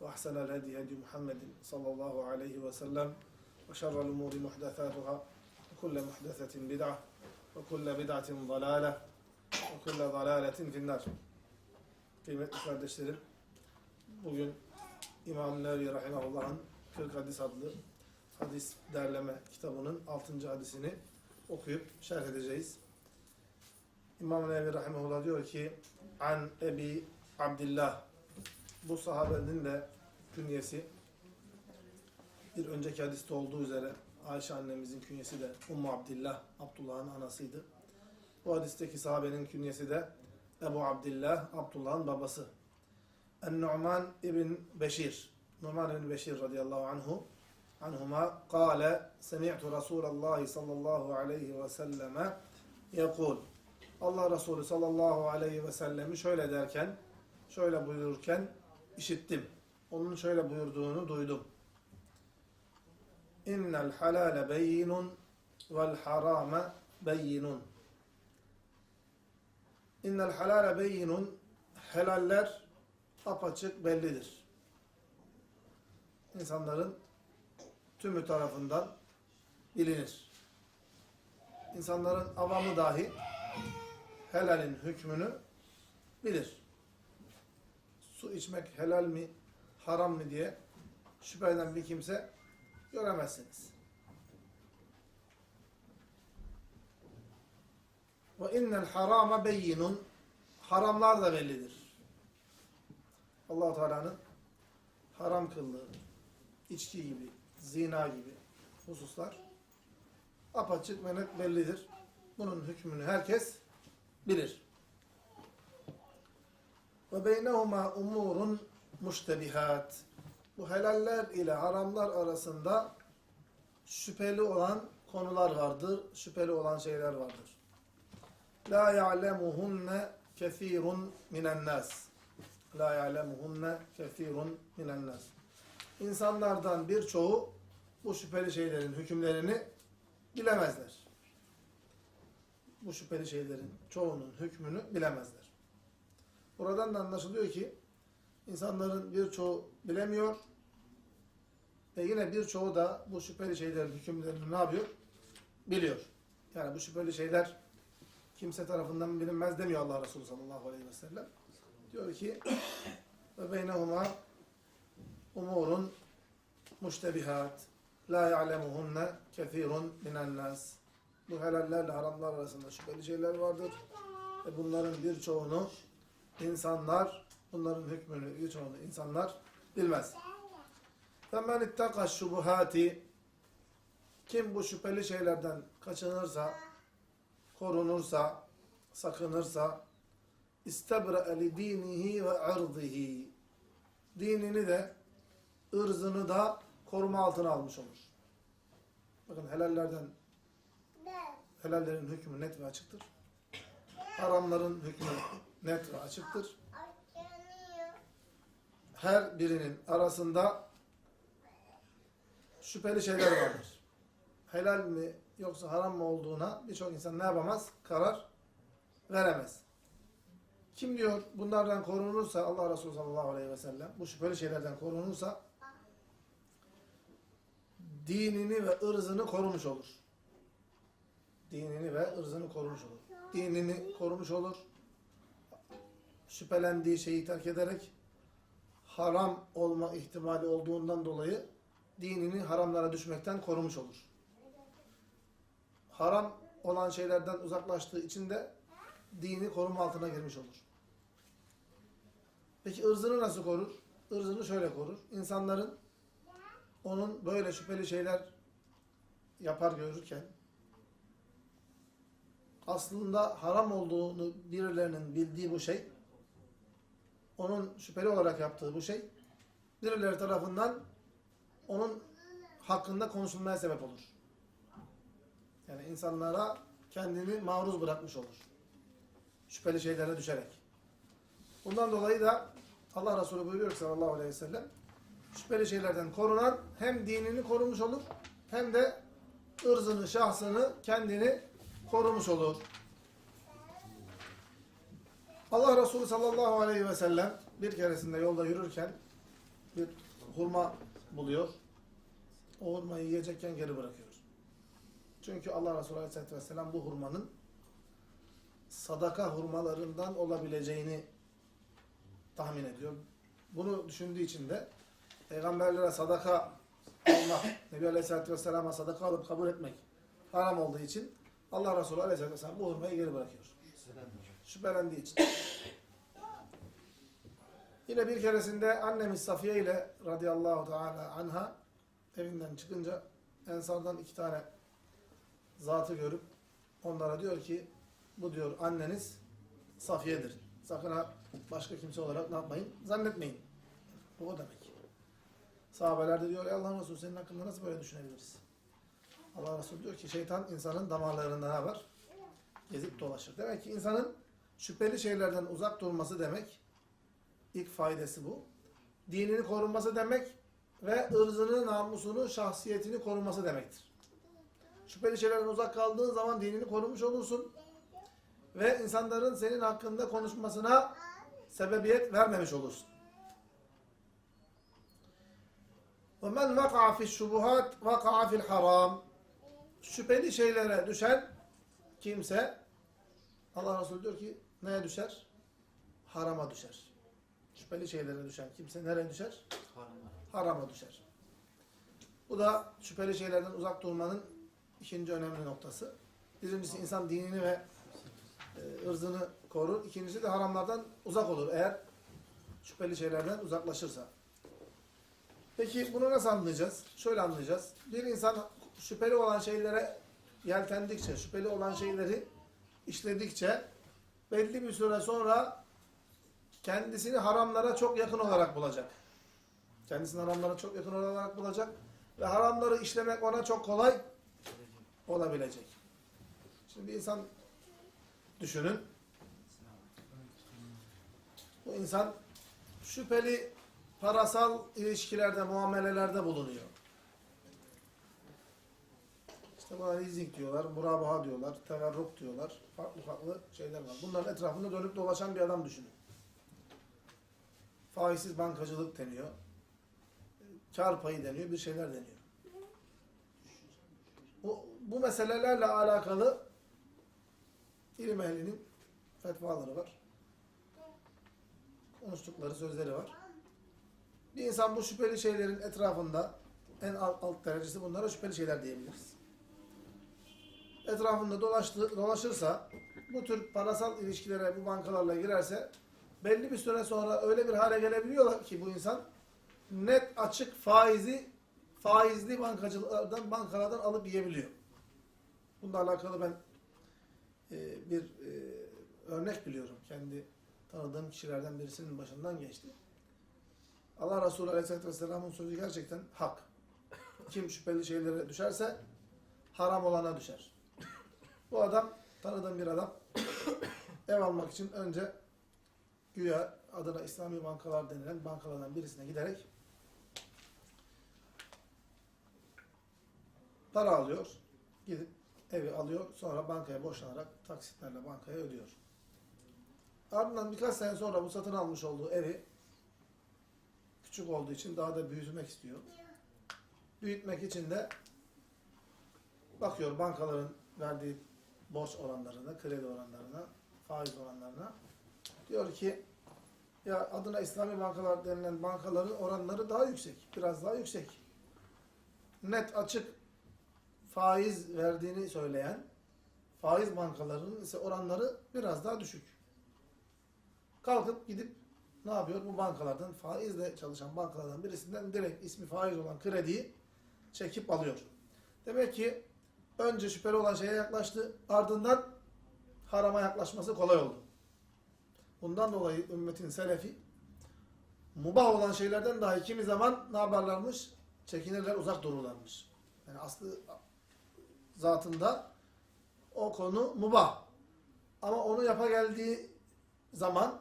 وأحسن الهدي هدي محمد صلى الله عليه وسلم وشر الأمور محدثاتها وكل محدثة بدعة وكل بدعة ضلالة وكل ضلالة في النار Kıymetli kardeşlerim, bugün İmam Nevi Rahimahullah'ın 40 hadis adlı hadis derleme kitabının 6. hadisini okuyup şerh edeceğiz. İmam Nevi Rahimahullah diyor ki An Ebi Abdillah bu sahabenin de künyesi bir önceki hadiste olduğu üzere Ayşe annemizin künyesi de Ummu Abdillah, Abdullah'ın anasıydı. Bu hadisteki sahabenin künyesi de Ebu Abdillah, Abdullah'ın babası. En-Nu'man ibn Beşir, Nu'man ibn Beşir radıyallahu anhu, anhuma kâle, semi'tu Resulallah sallallahu aleyhi ve selleme yekul. Allah Resulü sallallahu aleyhi ve sellemi şöyle derken, şöyle buyururken işittim. Onun şöyle buyurduğunu duydum. İnnel halale beyinun vel harame beyinun. İnnel halale beyinun helaller apaçık bellidir. İnsanların tümü tarafından bilinir. İnsanların avamı dahi helalin hükmünü bilir. Su içmek helal mi, haram mı diye şüphe bir kimse göremezsiniz. Ve innel harama beyinun haramlar da bellidir. allah Teala'nın haram kıldığı içki gibi, zina gibi hususlar apaçık ve net bellidir. Bunun hükmünü herkes bilir. Ve beynehuma umurun muştebihat. Bu helaller ile haramlar arasında şüpheli olan konular vardır, şüpheli olan şeyler vardır. La ya'lemuhunne kefirun minen nas. La ya'lemuhunne kefirun minen nas. İnsanlardan birçoğu bu şüpheli şeylerin hükümlerini bilemezler. Bu şüpheli şeylerin çoğunun hükmünü bilemezler. Buradan da anlaşılıyor ki insanların birçoğu bilemiyor ve yine birçoğu da bu şüpheli şeylerin hükümlerini ne yapıyor? Biliyor. Yani bu şüpheli şeyler kimse tarafından bilinmez demiyor Allah Resulü sallallahu aleyhi ve sellem. Diyor ki ve beynehuma umurun muştebihat la ya'lemuhunne kefirun minen nas. Bu helallerle haramlar arasında şüpheli şeyler vardır. Ve bunların birçoğunu insanlar, bunların hükmünü birçoğunu insanlar bilmez. Femen ittaka şubuhati kim bu şüpheli şeylerden kaçınırsa, korunursa, sakınırsa istebre li dinihi ve ardihi dinini de ırzını da koruma altına almış olur. Bakın helallerden helallerin hükmü net ve açıktır. Haramların hükmü net ve açıktır. Her birinin arasında şüpheli şeyler vardır. Helal mi yoksa haram mı olduğuna birçok insan ne yapamaz? Karar veremez. Kim diyor bunlardan korunursa Allah Resulü sallallahu aleyhi ve sellem bu şüpheli şeylerden korunursa dinini ve ırzını korumuş olur. Dinini ve ırzını korumuş olur. Dinini korumuş olur. Şüphelendiği şeyi terk ederek haram olma ihtimali olduğundan dolayı dinini haramlara düşmekten korumuş olur. Haram olan şeylerden uzaklaştığı için de dini koruma altına girmiş olur. Peki ırzını nasıl korur? Irzını şöyle korur. İnsanların onun böyle şüpheli şeyler yapar görürken aslında haram olduğunu birilerinin bildiği bu şey onun şüpheli olarak yaptığı bu şey birileri tarafından onun hakkında konuşulmaya sebep olur. Yani insanlara kendini maruz bırakmış olur. Şüpheli şeylere düşerek. Bundan dolayı da Allah Resulü buyuruyor ki sallallahu aleyhi ve sellem şüpheli şeylerden korunan hem dinini korumuş olur hem de ırzını, şahsını, kendini korumuş olur. Allah Resulü sallallahu aleyhi ve sellem bir keresinde yolda yürürken bir hurma buluyor. O hurmayı yiyecekken geri bırakıyor. Çünkü Allah Resulü aleyhisselatü vesselam bu hurmanın sadaka hurmalarından olabileceğini tahmin ediyor. Bunu düşündüğü için de peygamberlere sadaka almak, Nebi Aleyhisselatü Vesselam'a sadaka alıp kabul etmek haram olduğu için Allah Resulü Aleyhisselatü Vesselam bu hurmayı geri bırakıyor. Şüphelendiği için. Yine bir keresinde annemiz Safiye ile radıyallahu teala anha evinden çıkınca Ensardan iki tane zatı görüp onlara diyor ki bu diyor anneniz Safiye'dir. Sakın ha başka kimse olarak ne yapmayın? Zannetmeyin. Bu o demek. Sahabeler de diyor, "Ey Allah'ın Resulü senin hakkında nasıl böyle düşünebiliriz? Allah Resulü diyor ki şeytan insanın damarlarında ne var? Gezip dolaşır. Demek ki insanın şüpheli şeylerden uzak durması demek, ilk faydası bu. Dinini korunması demek ve ırzını, namusunu, şahsiyetini korunması demektir. Şüpheli şeylerden uzak kaldığın zaman dinini korumuş olursun ve insanların senin hakkında konuşmasına sebebiyet vermemiş olursun. وَمَنْ وَقَعَ فِي الشُّبُهَاتِ وَقَعَ فِي الْحَرَامِ Şüpheli şeylere düşen kimse Allah Resulü diyor ki neye düşer? Harama düşer. Şüpheli şeylere düşen kimse nereye düşer? Harama düşer. Bu da şüpheli şeylerden uzak durmanın ikinci önemli noktası. Birincisi insan dinini ve e, ırzını korur. İkincisi de haramlardan uzak olur eğer şüpheli şeylerden uzaklaşırsa. Peki bunu nasıl anlayacağız? Şöyle anlayacağız. Bir insan şüpheli olan şeylere yeltendikçe, şüpheli olan şeyleri işledikçe belli bir süre sonra kendisini haramlara çok yakın olarak bulacak. Kendisini haramlara çok yakın olarak bulacak ve haramları işlemek ona çok kolay olabilecek. Şimdi insan düşünün. Bu insan şüpheli parasal ilişkilerde, muamelelerde bulunuyor. İşte buna leasing diyorlar, murabaha diyorlar, teverruk diyorlar. Farklı farklı şeyler var. Bunların etrafında dönüp dolaşan bir adam düşünün. Faizsiz bankacılık deniyor. Kar payı deniyor, bir şeyler deniyor. Bu, bu meselelerle alakalı ilim ehlinin fetvaları var. Konuştukları sözleri var. Bir insan bu şüpheli şeylerin etrafında en alt, alt derecesi bunlara şüpheli şeyler diyebiliriz. Etrafında dolaştı, dolaşırsa bu tür parasal ilişkilere bu bankalarla girerse belli bir süre sonra öyle bir hale gelebiliyorlar ki bu insan net açık faizi faizli bankacılardan bankalardan alıp yiyebiliyor. Bununla alakalı ben e, bir e, örnek biliyorum. Kendi tanıdığım kişilerden birisinin başından geçti. Allah Resulü Aleyhisselatü Vesselam'ın sözü gerçekten hak. Kim şüpheli şeylere düşerse haram olana düşer. Bu adam, tanıdığım bir adam ev almak için önce güya adına İslami bankalar denilen bankalardan birisine giderek para alıyor. Gidip evi alıyor. Sonra bankaya borçlanarak taksitlerle bankaya ödüyor. Ardından birkaç sene sonra bu satın almış olduğu evi küçük olduğu için daha da büyütmek istiyor. Büyütmek için de bakıyor bankaların verdiği borç oranlarına, kredi oranlarına, faiz oranlarına. Diyor ki ya adına İslami bankalar denilen bankaların oranları daha yüksek. Biraz daha yüksek. net açık faiz verdiğini söyleyen faiz bankalarının ise oranları biraz daha düşük. Kalkıp gidip ne yapıyor? Bu bankalardan faizle çalışan bankalardan birisinden direkt ismi faiz olan krediyi çekip alıyor. Demek ki önce şüpheli olan şeye yaklaştı. Ardından harama yaklaşması kolay oldu. Bundan dolayı ümmetin selefi mubah olan şeylerden dahi kimi zaman ne yaparlarmış? Çekinirler, uzak dururlarmış. Yani aslı zatında o konu mubah. Ama onu yapa geldiği zaman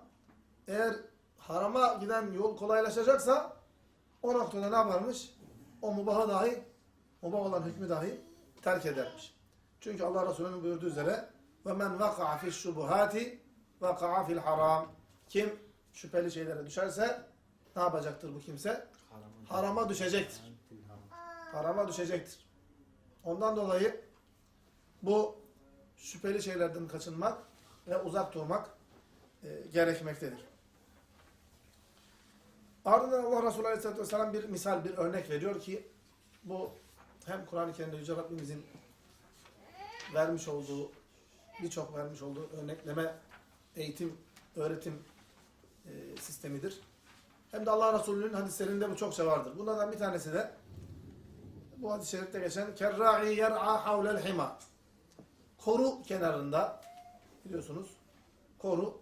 eğer harama giden yol kolaylaşacaksa o noktada ne yaparmış? O mubaha dahi, mubah olan hükmü dahi terk edermiş. Çünkü Allah Resulü'nün buyurduğu üzere ve men vaka'a fiş şubuhati vaka'a fil haram. Kim şüpheli şeylere düşerse ne yapacaktır bu kimse? Harama düşecektir. Harama düşecektir. Ondan dolayı bu şüpheli şeylerden kaçınmak ve uzak durmak e, gerekmektedir. Ardından Allah Resulü Aleyhisselatü Vesselam bir misal, bir örnek veriyor ki bu hem Kur'an-ı Kerim'de Yüce Rabbimizin vermiş olduğu, birçok vermiş olduğu örnekleme, eğitim, öğretim e, sistemidir. Hem de Allah Resulü'nün hadislerinde bu çokça vardır. Bunlardan bir tanesi de bu hadis-i şerifte geçen kerra'i yer'a havlel hima. Koru kenarında biliyorsunuz koru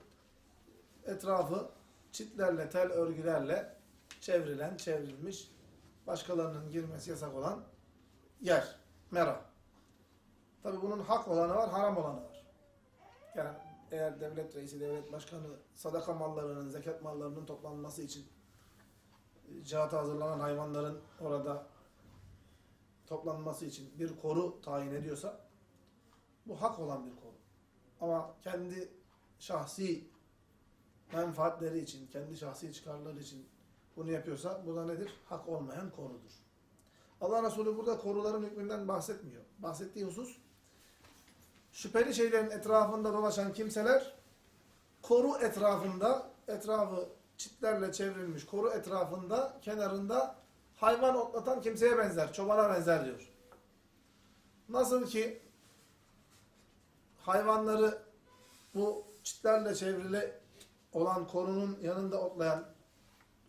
etrafı çitlerle, tel örgülerle çevrilen, çevrilmiş başkalarının girmesi yasak olan yer. Mera. Tabi bunun hak olanı var, haram olanı var. Yani eğer devlet reisi, devlet başkanı sadaka mallarının, zekat mallarının toplanması için e, cihata hazırlanan hayvanların orada toplanması için bir koru tayin ediyorsa bu hak olan bir koru. Ama kendi şahsi menfaatleri için, kendi şahsi çıkarları için bunu yapıyorsa bu da nedir? Hak olmayan korudur. Allah Resulü burada koruların hükmünden bahsetmiyor. Bahsettiği husus şüpheli şeylerin etrafında dolaşan kimseler koru etrafında, etrafı çitlerle çevrilmiş koru etrafında, kenarında hayvan otlatan kimseye benzer, çobana benzer diyor. Nasıl ki hayvanları bu çitlerle çevrili olan korunun yanında otlayan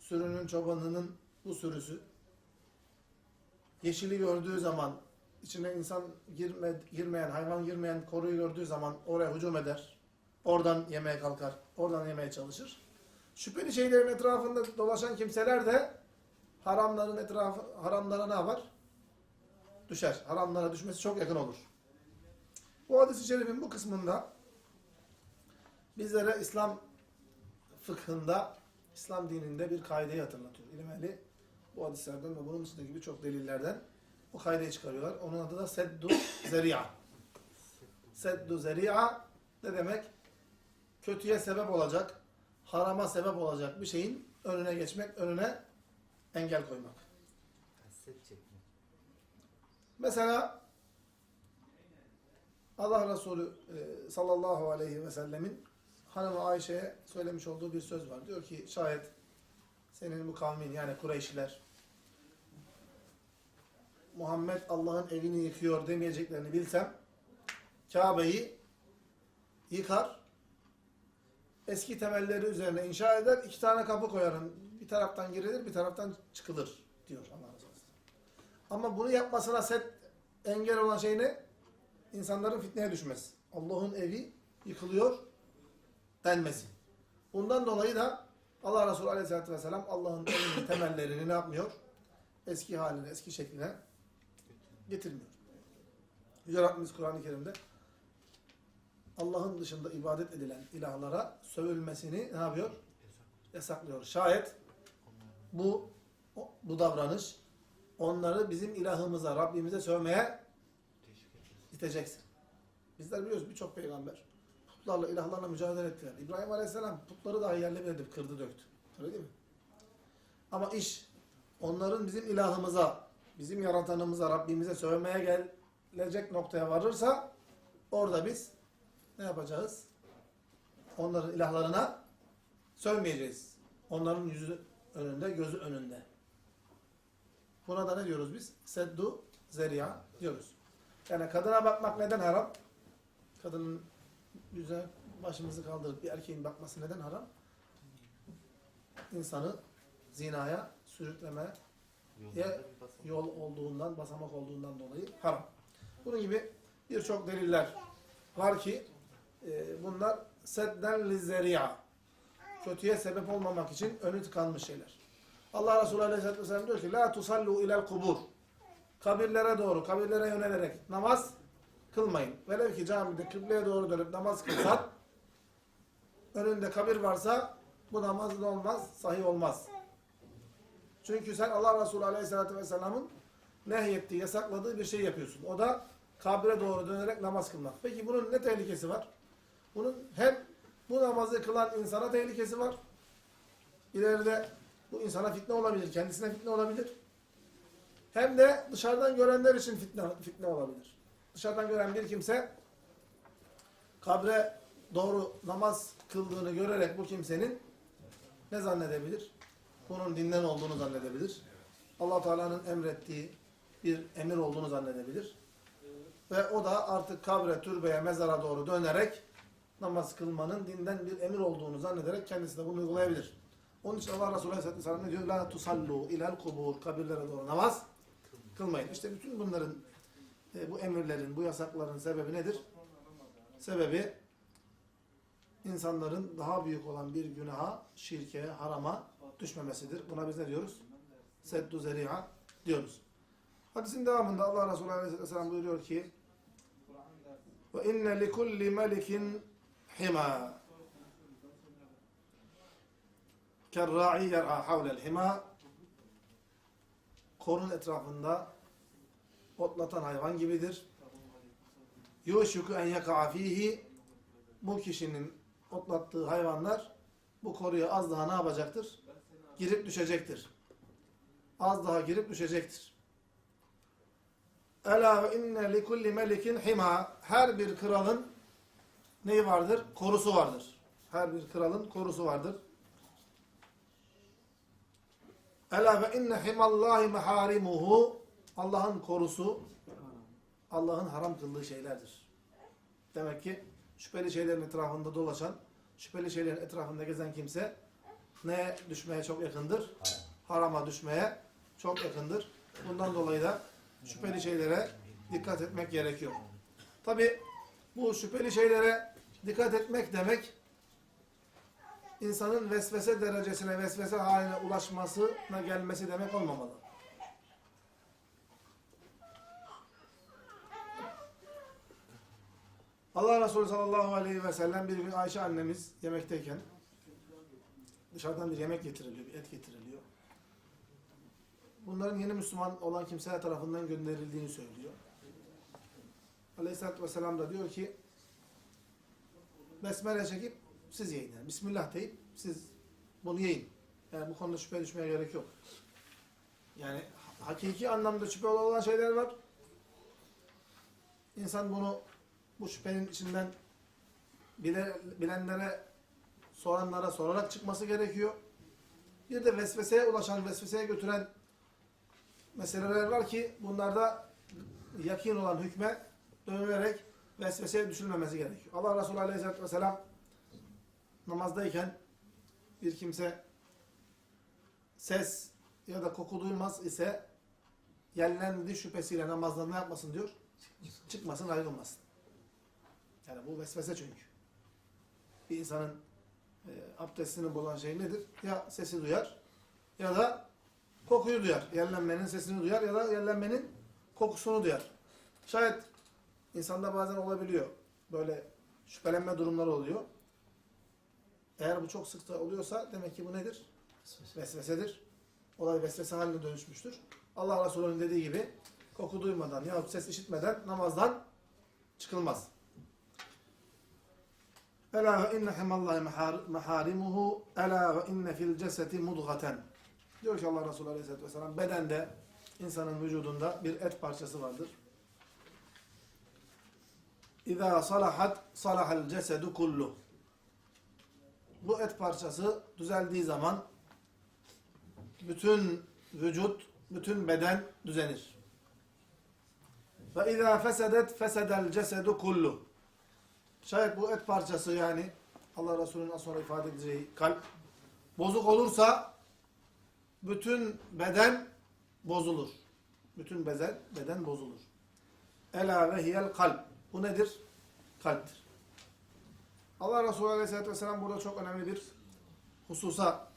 sürünün çobanının bu sürüsü yeşili gördüğü zaman içine insan girme, girmeyen, hayvan girmeyen koruyu gördüğü zaman oraya hücum eder. Oradan yemeye kalkar. Oradan yemeye çalışır. Şüpheli şeylerin etrafında dolaşan kimseler de haramların etrafı, haramlara ne yapar? Düşer. Haramlara düşmesi çok yakın olur. Bu hadis-i şerifin bu kısmında bizlere İslam fıkhında, İslam dininde bir kaideyi hatırlatıyor. İlim bu hadislerden ve bunun dışındaki birçok delillerden bu kaideyi çıkarıyorlar. Onun adı da seddu zeri'a. Seddu zeri'a ne demek? Kötüye sebep olacak, harama sebep olacak bir şeyin önüne geçmek, önüne engel koymak. Mesela Allah Resulü e, sallallahu aleyhi ve sellemin hanımı Ayşe'ye söylemiş olduğu bir söz var. Diyor ki şayet senin bu kavmin yani Kureyşliler Muhammed Allah'ın evini yıkıyor demeyeceklerini bilsem Kabe'yi yıkar eski temelleri üzerine inşa eder iki tane kapı koyarım. Bir taraftan girilir bir taraftan çıkılır diyor Allah Resulü. Ama bunu yapmasına set engel olan şey ne? İnsanların fitneye düşmesi. Allah'ın evi yıkılıyor denmesi. Bundan dolayı da Allah Resulü Aleyhisselatü Vesselam Allah'ın evinin temellerini ne yapmıyor? Eski haline, eski şekline getirmiyor. Yüce Rabbimiz Kur'an-ı Kerim'de Allah'ın dışında ibadet edilen ilahlara sövülmesini ne yapıyor? Yasaklıyor. Şayet bu bu davranış onları bizim ilahımıza, Rabbimize sövmeye iteceksin. Bizler biliyoruz birçok peygamber putlarla, ilahlarla mücadele ettiler. İbrahim Aleyhisselam putları dahi yerle bir edip kırdı döktü. Öyle değil mi? Ama iş onların bizim ilahımıza, bizim yaratanımıza, Rabbimize sövmeye gelecek noktaya varırsa orada biz ne yapacağız? Onların ilahlarına sövmeyeceğiz. Onların yüzü önünde, gözü önünde. Buna da ne diyoruz biz? Seddu zeriya diyoruz. Yani kadına bakmak neden haram? Kadının yüzüne başımızı kaldırıp bir erkeğin bakması neden haram? İnsanı zinaya sürüklemeye yol olduğundan, basamak olduğundan dolayı haram. Bunun gibi birçok deliller var ki e, bunlar sedden lizzeriya. Kötüye sebep olmamak için önü tıkanmış şeyler. Allah Resulü Aleyhisselatü Vesselam diyor ki La tusallu ilel kubur. Kabirlere doğru, kabirlere yönelerek namaz kılmayın. Velev ki camide kıbleye doğru dönüp namaz kılsan önünde kabir varsa bu namaz ne olmaz? Sahih olmaz. Çünkü sen Allah Resulü Aleyhisselatü Vesselam'ın nehyettiği, yasakladığı bir şey yapıyorsun. O da kabre doğru dönerek namaz kılmak. Peki bunun ne tehlikesi var? Bunun hem bu namazı kılan insana tehlikesi var. İleride bu insana fitne olabilir, kendisine fitne olabilir. Hem de dışarıdan görenler için fitne, fitne olabilir. Dışarıdan gören bir kimse kabre doğru namaz kıldığını görerek bu kimsenin ne zannedebilir? Bunun dinden olduğunu zannedebilir. allah Teala'nın emrettiği bir emir olduğunu zannedebilir. Ve o da artık kabre, türbeye, mezara doğru dönerek namaz kılmanın dinden bir emir olduğunu zannederek kendisi de bunu uygulayabilir. Onun için Allah Resulü Aleyhisselatü Vesselam ne diyor? La tusallu ilel kubur. Kabirlere doğru namaz kılmayın. İşte bütün bunların, e, bu emirlerin, bu yasakların sebebi nedir? Sebebi insanların daha büyük olan bir günaha, şirke, harama düşmemesidir. Buna biz ne diyoruz? Seddu zeri'a diyoruz. Hadisin devamında Allah Resulü Aleyhisselatü Vesselam buyuruyor ki ve inne li kulli melikin hima kerra'i yer'a havlel hima korun etrafında otlatan hayvan gibidir. Yuşuku en yaka'a bu kişinin otlattığı hayvanlar bu koruya az daha ne yapacaktır? Girip düşecektir. Az daha girip düşecektir. Ela ve inne li kulli melikin hima. Her bir kralın neyi vardır? Korusu vardır. Her bir kralın korusu vardır. Ela ve inne himallahi meharimuhu. Allah'ın korusu Allah'ın haram kıldığı şeylerdir. Demek ki şüpheli şeylerin etrafında dolaşan, şüpheli şeylerin etrafında gezen kimse neye düşmeye çok yakındır? Harama düşmeye çok yakındır. Bundan dolayı da şüpheli şeylere dikkat etmek gerekiyor. Tabi bu şüpheli şeylere dikkat etmek demek insanın vesvese derecesine, vesvese haline ulaşmasına gelmesi demek olmamalı. Allah Resulü sallallahu aleyhi ve sellem bir gün Ayşe annemiz yemekteyken dışarıdan bir yemek getiriliyor, bir et getiriliyor. Bunların yeni Müslüman olan kimseler tarafından gönderildiğini söylüyor. Aleyhisselatü Vesselam da diyor ki Besmele çekip siz yiyin. Yani Bismillah deyip siz bunu yiyin. Yani bu konuda şüphe düşmeye gerek yok. Yani hakiki anlamda şüphe olan şeyler var. İnsan bunu bu şüphenin içinden bile, bilenlere, soranlara sorarak çıkması gerekiyor. Bir de vesveseye ulaşan, vesveseye götüren meseleler var ki bunlarda yakin olan hükme dönülerek vesveseye düşülmemesi gerekiyor. Allah Resulü Aleyhisselatü Vesselam namazdayken bir kimse ses ya da koku duymaz ise yerlendi şüphesiyle namazdan ne yapmasın diyor? Çıkmasın, ayrılmasın. Yani bu vesvese çünkü. Bir insanın e, abdestini bozan şey nedir? Ya sesi duyar ya da kokuyu duyar. Yerlenmenin sesini duyar ya da yerlenmenin kokusunu duyar. Şayet insanda bazen olabiliyor. Böyle şüphelenme durumları oluyor. Eğer bu çok sık da oluyorsa demek ki bu nedir? Vesvesedir. Olay vesvese haline dönüşmüştür. Allah Resulü'nün dediği gibi koku duymadan yahut ses işitmeden namazdan çıkılmaz. Ela ve inne himallahi meharimuhu ela ve inne fil cesedi mudgaten. Diyor ki Allah Resulü Aleyhisselatü Vesselam bedende insanın vücudunda bir et parçası vardır. İza salahat salahal cesedu kullu. Bu et parçası düzeldiği zaman bütün vücut bütün beden düzenir. Ve izâ fesedet fesedel cesedu kullu. Şayet bu et parçası yani Allah Resulü'nün sonra ifade edeceği kalp bozuk olursa bütün beden bozulur. Bütün beden, beden bozulur. Ela ve hiyel kalp. Bu nedir? Kalptir. Allah Resulü Aleyhisselatü Vesselam burada çok önemli bir hususa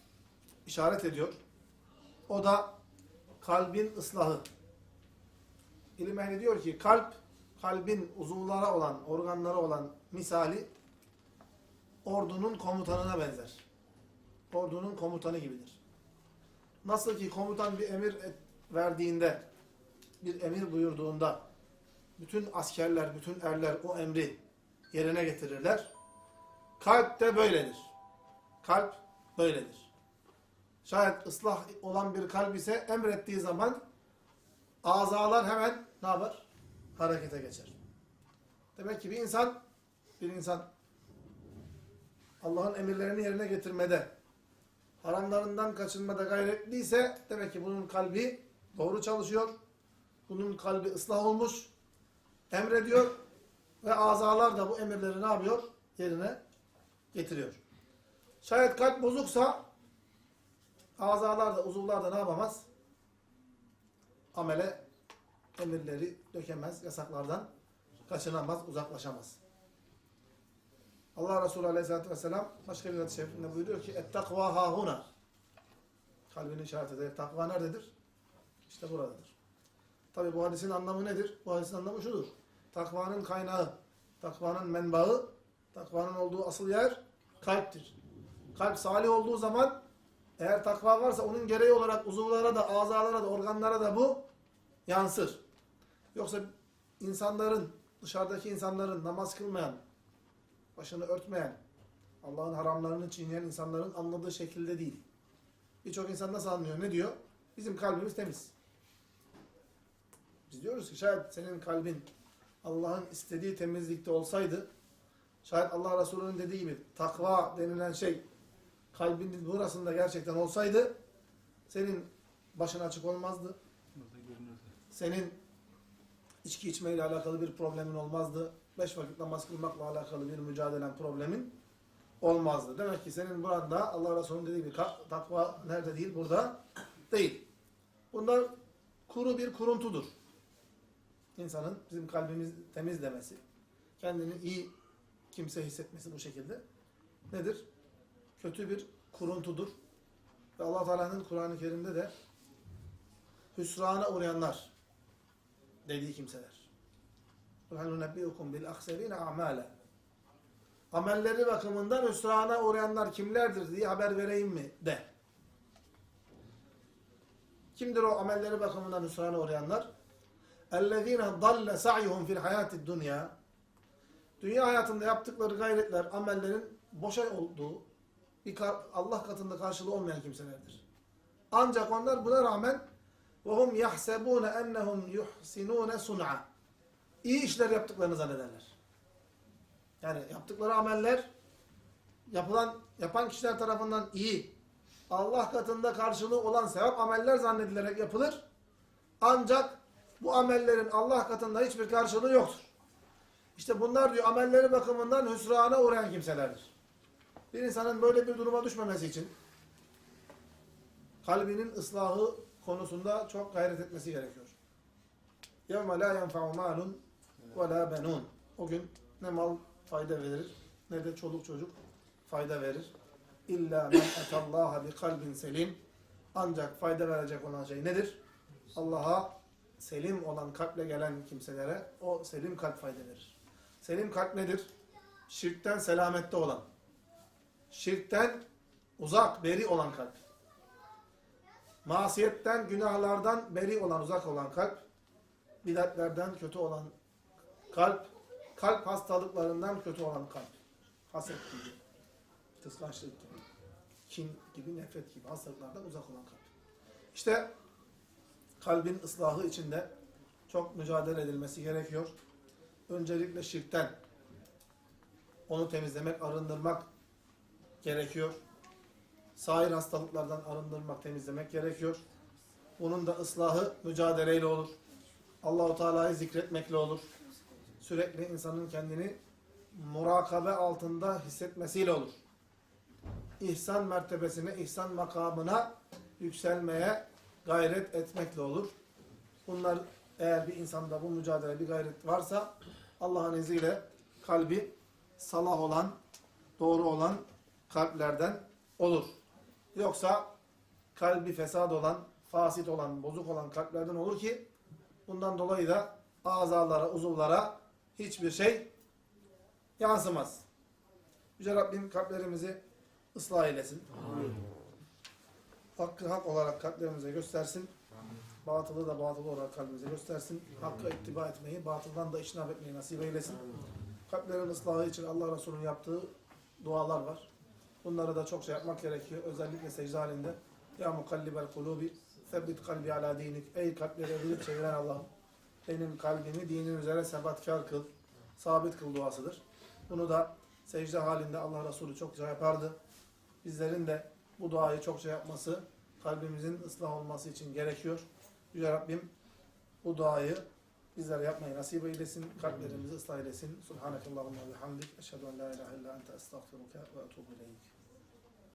işaret ediyor. O da kalbin ıslahı. İlim ehli diyor ki kalp, kalbin uzuvlara olan, organlara olan misali ordunun komutanına benzer. Ordunun komutanı gibidir. Nasıl ki komutan bir emir verdiğinde, bir emir buyurduğunda bütün askerler, bütün erler o emri yerine getirirler. Kalp de böyledir. Kalp böyledir. Şayet ıslah olan bir kalp ise emrettiği zaman azalar hemen ne yapar? Harekete geçer. Demek ki bir insan bir insan Allah'ın emirlerini yerine getirmede haramlarından kaçınmada gayretliyse demek ki bunun kalbi doğru çalışıyor. Bunun kalbi ıslah olmuş. Emrediyor ve azalar da bu emirleri ne yapıyor? Yerine getiriyor. Şayet kalp bozuksa azalar da uzuvlar da ne yapamaz? Amele emirleri dökemez, yasaklardan kaçınamaz, uzaklaşamaz. Allah Resulü Aleyhisselatü Vesselam başka bir hadis-i şerifinde buyuruyor ki ettakva hahuna kalbini işaret eder. Takva nerededir? İşte buradadır. Tabi bu hadisin anlamı nedir? Bu hadisin anlamı şudur. Takvanın kaynağı, takvanın menbaı, takvanın olduğu asıl yer kalptir. Kalp salih olduğu zaman eğer takva varsa onun gereği olarak uzuvlara da, azalara da, organlara da bu yansır. Yoksa insanların, dışarıdaki insanların namaz kılmayan, başını örtmeyen, Allah'ın haramlarını çiğneyen insanların anladığı şekilde değil. Birçok insan nasıl anlıyor? Ne diyor? Bizim kalbimiz temiz. Biz diyoruz ki şayet senin kalbin Allah'ın istediği temizlikte olsaydı, şayet Allah Resulü'nün dediği gibi takva denilen şey kalbinin burasında gerçekten olsaydı senin başın açık olmazdı. Senin içki içmeyle alakalı bir problemin olmazdı. Beş vakit namaz kılmakla alakalı bir mücadelen problemin olmazdı. Demek ki senin burada Allah Resulü'nün dediği gibi takva nerede değil? Burada değil. Bunlar kuru bir kuruntudur. İnsanın bizim kalbimiz temiz demesi, kendini iyi kimse hissetmesi bu şekilde nedir? Kötü bir kuruntudur. Ve Allah Teala'nın Kur'an-ı Kerim'de de hüsrana uğrayanlar dediği kimseler hel nunebbiukum bil akserine amale. Amelleri bakımından hüsrana uğrayanlar kimlerdir diye haber vereyim mi de. Kimdir o amelleri bakımından hüsrana uğrayanlar? اَلَّذ۪ينَ ضَلَّ سَعْيُهُمْ فِي الْحَيَاتِ الدُّنْيَا Dünya hayatında yaptıkları gayretler, amellerin boşa olduğu, Allah katında karşılığı olmayan kimselerdir. Ancak onlar buna rağmen وَهُمْ يَحْسَبُونَ اَنَّهُمْ يُحْسِنُونَ سُنْعًا İyi işler yaptıklarını zannederler. Yani yaptıkları ameller yapılan yapan kişiler tarafından iyi, Allah katında karşılığı olan sevap ameller zannedilerek yapılır. Ancak bu amellerin Allah katında hiçbir karşılığı yoktur. İşte bunlar diyor amelleri bakımından hüsrana uğrayan kimselerdir. Bir insanın böyle bir duruma düşmemesi için kalbinin ıslahı konusunda çok gayret etmesi gerekiyor. يَوْمَ لَا يَنْفَعُ مَالٌ ve la benun. O gün ne mal fayda verir ne de çoluk çocuk fayda verir. İlla men etallaha bi kalbin selim. Ancak fayda verecek olan şey nedir? Allah'a selim olan kalple gelen kimselere o selim kalp fayda verir. Selim kalp nedir? Şirkten selamette olan. Şirkten uzak, beri olan kalp. Masiyetten, günahlardan beri olan, uzak olan kalp. Bidatlerden, kötü olan kalp. Kalp hastalıklarından kötü olan kalp. Haset gibi, kıskançlık gibi, kin gibi, nefret gibi hastalıklardan uzak olan kalp. İşte kalbin ıslahı içinde çok mücadele edilmesi gerekiyor. Öncelikle şirkten onu temizlemek, arındırmak gerekiyor. Sair hastalıklardan arındırmak, temizlemek gerekiyor. Bunun da ıslahı mücadeleyle olur. Allahu Teala'yı zikretmekle olur. Sürekli insanın kendini murakabe altında hissetmesiyle olur. İhsan mertebesine, ihsan makamına yükselmeye gayret etmekle olur. Bunlar eğer bir insanda bu mücadele, bir gayret varsa Allah'ın izniyle kalbi salah olan, doğru olan kalplerden olur. Yoksa kalbi fesad olan, fasit olan, bozuk olan kalplerden olur ki bundan dolayı da azalara, uzuvlara hiçbir şey yansımaz. Yüce Rabbim kalplerimizi ıslah eylesin. Hakkı hak olarak kalplerimize göstersin. Batılı da batıl olarak kalbimize göstersin. Hakkı ittiba etmeyi, batıldan da işnab etmeyi nasip eylesin. Kalplerin ıslahı için Allah Resulü'nün yaptığı dualar var. Bunları da çok şey yapmak gerekiyor. Özellikle secde halinde. Ya mukallibel kulubi sebbit kalbi ala dinik. Ey kalpleri evirip çeviren Allah'ım. Benim kalbimi dinin üzere sebatkar kıl. Sabit kıl duasıdır. Bunu da secde halinde Allah Resulü çokça yapardı. Bizlerin de bu duayı çokça yapması, kalbimizin ıslah olması için gerekiyor. Yüce Rabbim bu duayı bizlere yapmayı nasip eylesin. Kalplerimizi ıslah eylesin. Subhanakallahumma ve hamdik. Eşhedü en la ilahe illa ente estağfiruke ve etubu ileyk.